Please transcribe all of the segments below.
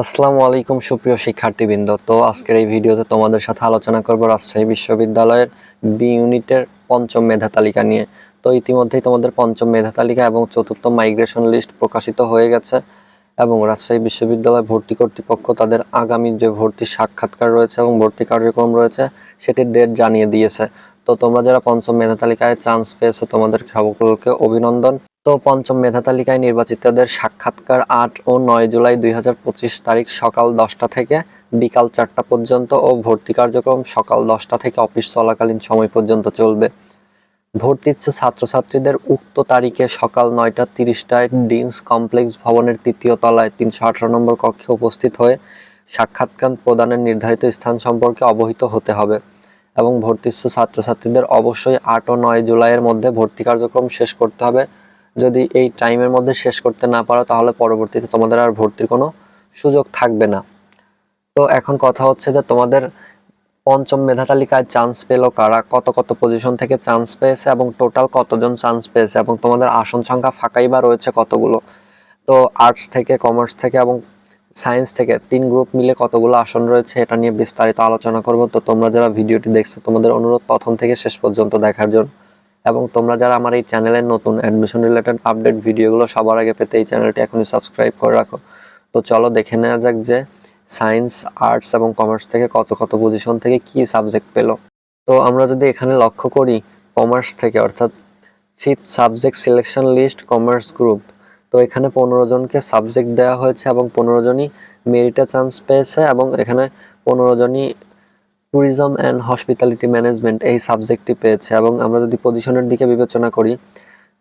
আসসালামু আলাইকুম, সুপ্রিয় শিক্ষার্থীবৃন্দ। তো আজকের এই ভিডিওতে তোমাদের সাথে আলোচনা করব রাজশাহী বিশ্ববিদ্যালয়ের বি ইউনিটের পঞ্চম মেধা তালিকা নিয়ে। তো ইতিমধ্যেই তোমাদের পঞ্চম মেধা তালিকা এবং চতুর্থ মাইগ্রেশন লিস্ট প্রকাশিত হয়ে গেছে এবং রাজশাহী বিশ্ববিদ্যালয় ভর্তি কর্তৃপক্ষ তাদের আগামী যে ভর্তি সাক্ষাৎকার রয়েছে এবং ভর্তি কার্যক্রম রয়েছে, সেটির ডেট জানিয়ে দিয়েছে। তো তোমরা যারা পঞ্চম মেধা তালিকায় চান্স পেয়েছ, তোমাদের সকলকে অভিনন্দন। তো পঞ্চম মেধা তালিকায় নির্বাচিতদের সাক্ষাৎকার আট ও নয় জুলাই দুই হাজার পঁচিশ তারিখ সকাল দশটা থেকে বিকাল চারটা পর্যন্ত ও ভর্তি কার্যক্রম সকাল দশটা থেকে অফিস চলাকালীন সময় পর্যন্ত চলবে। ভর্তি ইচ্ছু ছাত্রছাত্রীদের উক্ত তারিখে সকাল নয়টা তিরিশটায় ডিন্স কমপ্লেক্স ভবনের তৃতীয় তলায় তিনশো আঠারো নম্বর কক্ষে উপস্থিত হয়ে সাক্ষাৎকার প্রদানের নির্ধারিত স্থান সম্পর্কে অবহিত হতে হবে। এবং ভর্তিচ্ছু ছাত্রছাত্রীদের অবশ্যই আট ও নয় জুলাইয়ের মধ্যে ভর্তি কার্যক্রম শেষ করতে হবে। যদি এই টাইমের মধ্যে শেষ করতে না পারো, তাহলে পরবর্তীতে তোমাদের আর ভর্তির কোনো সুযোগ থাকবে না। তো এখন কথা হচ্ছে যে তোমাদের পঞ্চম মেধা তালিকায় চান্স পেল কারা? কত কত পজিশন থেকে চান্স পেয়েছে এবং টোটাল কতজন চান্স পেয়েছে এবং তোমাদের আসন সংখ্যা ফাঁকাই বা রয়েছে কতগুলো? তো আর্টস থেকে কমার্স থেকে এবং সায়েন্স থেকে তিন গ্রুপ মিলে কতগুলো আসন রয়েছে এটা নিয়ে বিস্তারিত আলোচনা করব। তো তোমরা যারা ভিডিওটি দেখছ, তোমাদের অনুরোধ প্রথম থেকে শেষ পর্যন্ত দেখার জন্য। এবং তোমরা যারা আমার এই চ্যানেলের নতুন অ্যাডমিশন রিলেটেড আপডেট ভিডিওগুলো সবার আগে পেতে এই চ্যানেলটি এখনই সাবস্ক্রাইব করে রাখো। তো চলো দেখে নেওয়া যাক যে সায়েন্স আর্টস এবং কমার্স থেকে কত কত পজিশন থেকে কি সাবজেক্ট পেল। তো আমরা যদি এখানে লক্ষ্য করি কমার্স থেকে, অর্থাৎ fifth subject selection list commerce group তো এখানে পনেরো জনকে সাবজেক্ট দেওয়া হয়েছে এবং পনেরো জনই মেরিটে চান্স পেয়েছে এবং এখানে পনেরো জনই ট্যুরিজম অ্যান্ড হসপিটালিটি ম্যানেজমেন্ট এই সাবজেক্টটি পেয়েছে। এবং আমরা যদি পজিশনের দিকে বিবেচনা করি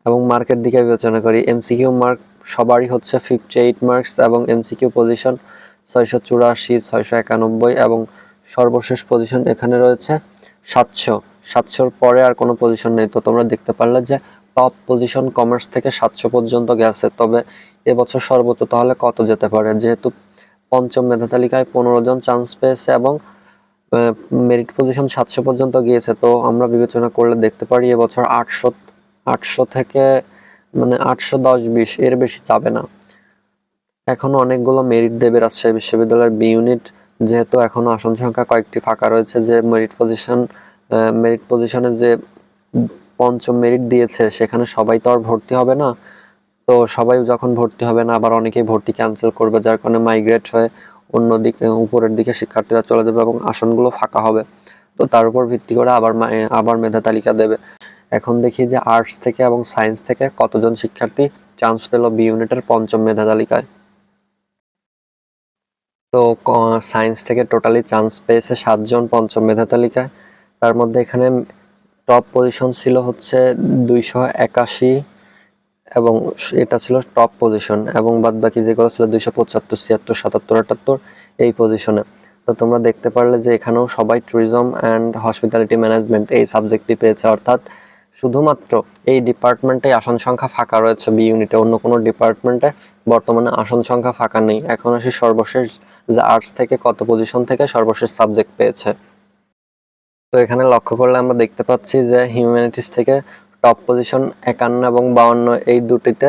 এবং মার্কের দিকে বিবেচনা করি এমসিকিউ মার্ক সবারই হচ্ছে ফিফটি এইট মার্কস এবং এমসিকিউ পজিশন ছয়শো চুরাশি, ছয়শো একানব্বই এবং সর্বশেষ পজিশন এখানে রয়েছে সাতশো। সাতশোর পরে আর কোনো পজিশন নেই। তো তোমরা দেখতে পারলে যে টপ পজিশন কমার্স থেকে সাতশো পর্যন্ত গেছে, তবে এবছর সর্বোচ্চ তাহলে কত যেতে পারে? যেহেতু পঞ্চম মেধা তালিকায় পনেরো জন চান্স পেয়েছে এবং মেরিট পজিশন সাতশো পর্যন্ত গিয়েছে, তো আমরা বিবেচনা করলে দেখতে পারি এবছর আটশো আটশো থেকে মানে আটশো দশ বিশ, এর বেশি যাবে না। এখনও অনেকগুলো মেরিট দেবে রাজশাহী বিশ্ববিদ্যালয়ের বি ইউনিট যেহেতু এখনও আসন সংখ্যা কয়েকটি ফাঁকা রয়েছে, যে মেরিট পজিশন মেরিট পজিশনে যে পঞ্চম মেরিট দিয়েছে, সেখানে সবাই তো আর ভর্তি হবে না। তো সবাই যখন ভর্তি হবে না, আবার অনেকেই ভর্তি ক্যান্সেল করবে, যার কারণে মাইগ্রেট হয়ে অন্যদিকে উপরের দিকে শিক্ষার্থীরা চলে যাবে এবং আসনগুলো ফাঁকা হবে। তো তার উপর ভিত্তি করে আবার আবার মেধা তালিকা দেবে। এখন দেখি যে আর্টস থেকে এবং সায়েন্স থেকে কতজন শিক্ষার্থী চান্স পেল বি ইউনিটের পঞ্চম মেধা তালিকায়। তো সায়েন্স থেকে টোটালি চান্স পেয়েছে সাতজন পঞ্চম মেধা তালিকায়। তার মধ্যে এখানে টপ পজিশন ছিল হচ্ছে দুইশো একাশি এবং এটা ছিল টপ পজিশন এবং বাদ বাকি যেগুলো ছিল দুইশো পঁচাত্তর, ছিয়াত্তর, সাতাত্তর, আটাত্তর, এই পজিশনে তো তোমরা দেখতে পারলে যে এখানেও সবাই ট্যুরিজম অ্যান্ড হসপিটালিটি ম্যানেজমেন্ট এই সাবজেক্টটি পেয়েছে, অর্থাৎ শুধুমাত্র এই ডিপার্টমেন্টে আসন সংখ্যা ফাঁকা রয়েছে বি ইউনিটে অন্য কোনো ডিপার্টমেন্টে বর্তমানে আসন সংখ্যা ফাঁকা নেই। এখন আসি সর্বশেষ যে আর্টস থেকে কত পজিশন থেকে সর্বশেষ সাবজেক্ট পেয়েছে। তো এখানে লক্ষ্য করলে আমরা দেখতে পাচ্ছি যে হিউম্যানিটিস থেকে টপ পজিশন একান্ন এবং বাউন্ন এই দুটিতে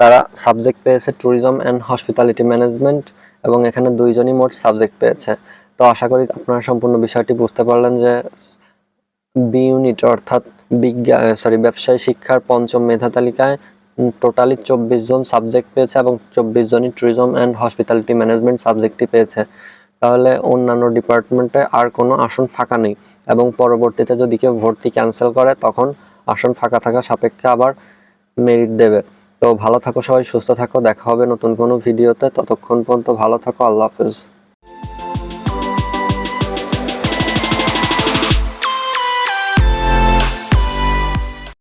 তারা সাবজেক্ট পেয়েছে ট্যুরিজম অ্যান্ড হসপিটালিটি ম্যানেজমেন্ট এবং এখানে দুইজনই মোট সাবজেক্ট পেয়েছে। তো আশা করি আপনারা সম্পূর্ণ বিষয়টি বুঝতে পারলেন যে বি ইউনিট অর্থাৎ বিজ্ঞান সরি ব্যবসায় শিক্ষার পঞ্চম মেধা তালিকায় টোটালি চব্বিশ জন সাবজেক্ট পেয়েছে এবং চব্বিশ জনই ট্যুরিজম অ্যান্ড হসপিটালিটি ম্যানেজমেন্ট সাবজেক্টটি পেয়েছে। তাহলে অন্যান্য ডিপার্টমেন্টে আর কোনো আসন ফাঁকা নেই। এবং পরবর্তীতে যদি কেউ ভর্তি ক্যান্সেল করে, তখন আসন ফাঁকা থাকা সাপেক্ষে আবার মেরিট দেবে। তো ভালো থাকো সবাই, সুস্থ থাকো। দেখা হবে নতুন কোনো ভিডিওতে ততক্ষণ পর্যন্ত ভালো থাকো। আল্লাহ হাফেজ।